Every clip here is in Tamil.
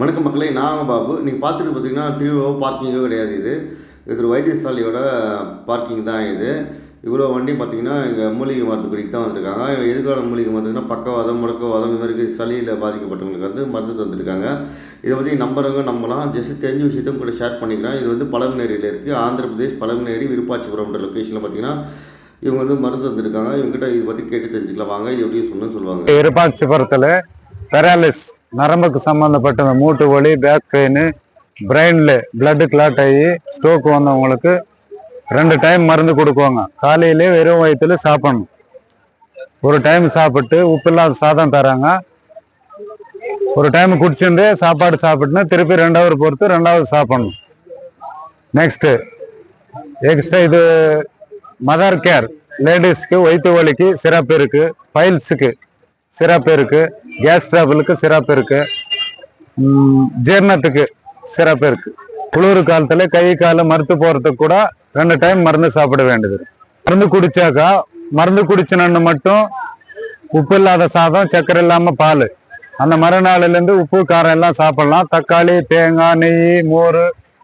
வணக்கம் மக்களே நான் பாபு. நீங்கள் பார்த்துட்டு பார்த்தீங்கன்னா திருவிழோ பார்க்கிங்கோ கிடையாது இது. இது ஒரு வைத்தியசாலையோட பார்க்கிங் தான் இது. இவ்வளோ வண்டி பார்த்தீங்கன்னா இங்கே மூலிகை மருத்துவடிக்கு தான் வந்திருக்காங்க. எதிர்கால மூலிகை மருந்துன்னா பக்கவாதம் முடக்கவாதம் இது மாதிரி சளியில் பாதிக்கப்பட்டவங்களுக்கு வந்து மருந்து தந்துருக்காங்க இதை பற்றி நம்புறவங்க நம்பலாம். ஜஸ்ட் தெரிஞ்ச விஷயத்தையும் கூட ஷேர் பண்ணிக்கிறேன். இது வந்து பழமநேரியில் இருக்குது ஆந்திர பிரதேஷ் பழமநேரி விருப்பாச்சிபுரம்ன்ற லொக்கேஷனில் பார்த்தீங்கன்னா இவங்க வந்து மருந்து தந்திருக்காங்க. இவங்ககிட்ட இதை பற்றி கேட்டு தெரிஞ்சுக்கலாம். வாங்க இது எப்படி சொல்லணும்னு சொல்லுவாங்க. விருப்பாட்சிபுரத்தில் பெராலிஸ் நரம்புக்கு சம்மந்தப்பட்ட இந்த மூட்டு வலி பேக் பெயின் பிரெயினில் பிளட்டு கிளாட் ஆகி ஸ்ட்ரோக் வந்தவங்களுக்கு ரெண்டு டைம் மருந்து கொடுக்குவாங்க. காலையிலே வெறும் வயிற்றுல சாப்பிடணும். ஒரு டைம் சாப்பிட்டு உப்பில்லாத சாதம் தராங்க. ஒரு டைம் குடிச்சுட்டு சாப்பாடு சாப்பிட்டுனா திருப்பி ரெண்டாவது பொறுத்து ரெண்டாவது சாப்பிடணும். நெக்ஸ்ட்டு எக்ஸ்ட்ரா இது மதர் கேர் லேடிஸ்க்கு வயிற்று வலிக்கு சிறப்பு இருக்குது ஃபைல்ஸுக்கு சிறப்பு இருக்குது கேஸ் ட்ராபிளுக்கு சிறப்பு இருக்குது ஜீரணத்துக்கு சிறப்பு இருக்குது குளிர் காலத்தில் கை காலை மறுத்து போகிறதுக்கு கூட ரெண்டு டைம் மருந்து சாப்பிட வேண்டியது மருந்து குடிச்சாக்கா மருந்து குடிச்சினு மட்டும் உப்பு இல்லாத சாதம் சக்கரை இல்லாமல் பால். அந்த மறுநாளிலேருந்து உப்பு காரம் எல்லாம் சாப்பிடலாம். தக்காளி தேங்காய் நெய் மோர்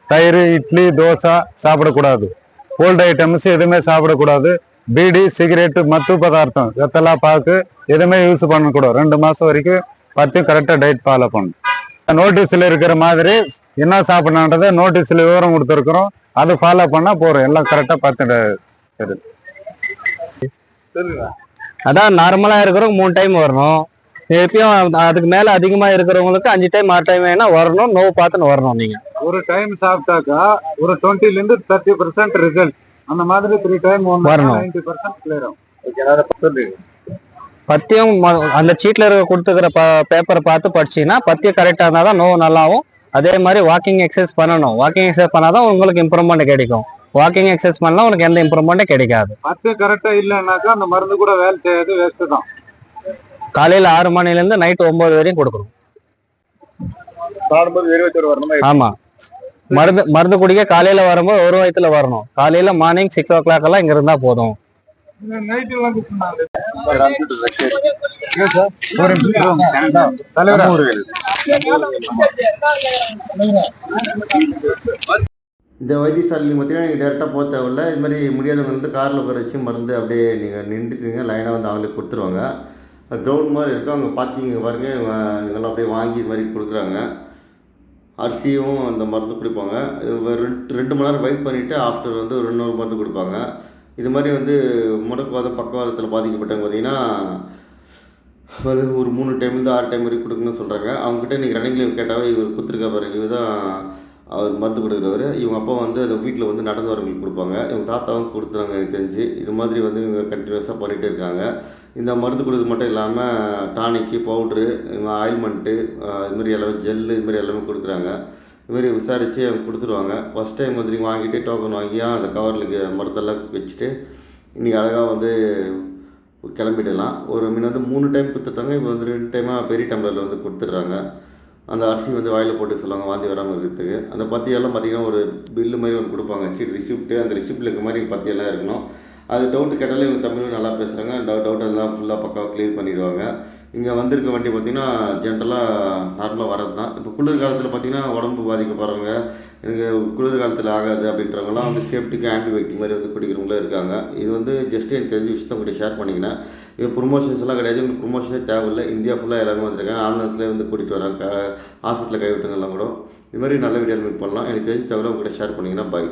தயிர் இட்லி தோசை சாப்பிடக்கூடாது. கோல்டு ஐட்டம்ஸ் எதுவுமே சாப்பிடக்கூடாது. பீடி சிகரெட் மத்து பதார்த்தம். வெத்தலா பாக்கு எதுவுமே யூஸ் பண்ணக்கூடாது. ரெண்டு மாசம் வரைக்கும் பத்து கரெக்டா டயட் ஃபாலோ பண்ணணும். நோட்டீஸ்ல இருக்கிற மாதிரி என்ன சாப்பிடணுன்றதை நோட்டீஸ்ல விவரம் கொடுத்துருக்குறோம். அது ஃபாலோ பண்ணா போறோம் எல்லாம் கரெக்டா பார்த்து அதான் நார்மலா இருக்கிறவங்க மூணு டைம் வரணும். எப்பயும் அதுக்கு மேல அதிகமா இருக்கிறவங்களுக்கு அஞ்சு டைம் ஆறு டைம் வேணா வரணும். நோவு பார்த்துன்னு வரணும் நீங்க. ஒரு டைம் சாப்பிட்டாக்கா ஒரு டுவெண்ட்டில இருந்து தேர்ட்டி பர்சன்ட் ரிசல்ட் அந்த மாதிரி த்ரீ டைம் வரணும். நைன்டி பர்சன்ட் கிளியர் ஆகும். பத்தியம் அந்த சீட்ல இருக்க கொடுத்துக்கிற பேப்பரை பார்த்து படிச்சீங்கன்னா பத்தியம் கரெக்டா இருந்தா தான் நோவு நல்லாவும். அதே மாதிரி வாக்கிங் எக்ஸசைஸ் பண்ணணும். வாக்கிங் எக்ஸசைஸ் பண்ணாதான் உங்களுக்கு இம்ப்ரூவ்மெண்ட் கிடைக்கும். வாக்கிங் எக்ஸசைஸ் பண்ணலாம் உங்களுக்கு எந்த இம்ப்ரூவ்மெண்ட்டும் கிடைக்காது. பத்து கரெக்டா இல்லைன்னாக்கா அந்த மருந்து கூட வேலை செய்யாது வேஸ்ட் தான். காலையில ஆறு மணில இருந்து நைட் ஒன்பது வரையும் கொடுக்குறோம் சாப்பிடும்போது இருபத்தொரு வரணுமா? ஆமா. மருந்து மருந்து குடிக்க காலையில வரும்போது ஒரு வயத்துல வரணும். காலையில மார்னிங் சிக்ஸ் ஓ கிளாக் எல்லாம் இங்க இருந்தா போதும். இந்த வைத்தியசாலையில் பார்த்தீங்கன்னா நீங்கள் டேரெக்டாக போக தேவையில்ல. இது மாதிரி முடியாதவங்க வந்து காரில் உட்கார வச்சு மருந்து அப்படியே நீங்கள் நின்றுட்டுங்க லைனாக வந்து அவங்களே கொடுத்துருவாங்க. கிரவுண்ட் மாதிரி இருக்கும் அங்கே பார்க்கிங் பாருங்க. இவங்க இவங்கெல்லாம் அப்படியே வாங்கி இது மாதிரி கொடுக்குறாங்க. அரிசியும் அந்த மருந்து கொடுப்பாங்க. ரெண்டு ரெண்டு மணி நேரம் வெயிட் பண்ணிவிட்டு ஆஃப்டர் வந்து ஒரு இன்னொரு மருந்து கொடுப்பாங்க. இது மாதிரி வந்து முடக்குவாதம் பக்கவாதத்தில் பாதிக்கப்பட்டவங்க பார்த்தீங்கன்னா அது ஒரு மூணு டைம்லேருந்து ஆறு டைம் வரைக்கும் கொடுக்கணும்னு சொல்கிறாங்க அவங்ககிட்ட நீங்கள் ரன்னிங் லீவ் கேட்டாவே இவர் கொடுத்துருக்கா பாருங்க. இவர் தான் அவர் மருந்து கொடுக்குறவர். இவங்க அப்பா வந்து அந்த வீட்டில் வந்து நடந்து வரவங்களுக்கு கொடுப்பாங்க. இவங்க தாத்தாவும் கொடுத்துறாங்க எனக்கு தெரிஞ்சு. இது மாதிரி வந்து இவங்க கண்டினியூஸாக பண்ணிகிட்டே இருக்காங்க. இந்த மருந்து கொடுக்குறது மட்டும் இல்லாமல் டானிக்கு பவுட்ரு ஆயில்மெண்ட்டு இதுமாதிரி எல்லாமே ஜெல்லு இதுமாதிரி எல்லாமே கொடுக்குறாங்க. இதுமாரி விசாரித்து அவங்க கொடுத்துருவாங்க. ஃபஸ்ட் டைம் வந்து நீங்கள் வாங்கிட்டு டோக்கன் வாங்கியா அந்த கவரில் மருந்தெல்லாம் வச்சுட்டு இன்றைக்கி அழகாக வந்து கிளம்பிடலாம். ஒரு மீன் வந்து மூணு டைம் கொடுத்துட்டாங்க. இப்போ வந்து ரெண்டு டைமாக பெரிய டம்ளரில் வந்து கொடுத்துட்றாங்க. அந்த அரிசி வந்து வாயில் போட்டு சொல்லுவாங்க வாந்தி வராமல் இருக்கிறதுக்கு. அந்த பத்தியெல்லாம் பார்த்தீங்கன்னா ஒரு பில்லு மாதிரி ஒன்று கொடுப்பாங்க. சீட் ரிசிப்ட்டு அந்த ரிசிப்டில் இருக்க மாதிரி பத்தியெல்லாம் இருக்கணும். அது டவுட்டு கேட்டாலே இவங்க தமிழும் நல்லா பேசுகிறாங்க டவுட் டவுட் எல்லாம் ஃபுல்லாக பக்காவாக கிளியர் பண்ணிடுவாங்க. இங்கே வந்திருக்க வண்டி பார்த்திங்கன்னா ஜென்ரலாக நார்மலாக வரது தான் இப்போ குளிர் காலத்தில் பார்த்திங்கன்னா உடம்பு பாதிக்கப்படுறவங்க எனக்கு குளிர் காலத்தில் ஆகாது அப்படின்றவங்கலாம் வந்து சேஃப்டிக்கு ஆன்டிபயோட்டிக் மாதிரி வந்து குடிக்கிறவங்களும் இருக்காங்க. இது வந்து ஜஸ்ட் எனக்கு தெரிஞ்ச விஷயத்த உங்கள்கிட்ட ஷேர் பண்ணிங்கன்னா இது ப்ரொமோஷன்ஸ் எல்லாம் கிடையாது. உங்களுக்கு ப்ரொமோஷனே தேவையில்லை. இந்தியா ஃபுல்லாக எல்லாமே வந்திருக்காங்க. ஆம்புலன்ஸ்லேயே வந்து கூட்டிகிட்டு வராங்க. ஹாஸ்பிட்டலில் கைவிட்டுங்கெல்லாம் கூட. இது மாதிரி நல்ல வீடியோ மீட் பண்ணலாம். எனக்கு தெரிஞ்ச தவிர உங்கள்கிட்ட ஷேர் பண்ணிங்கன்னா பாய்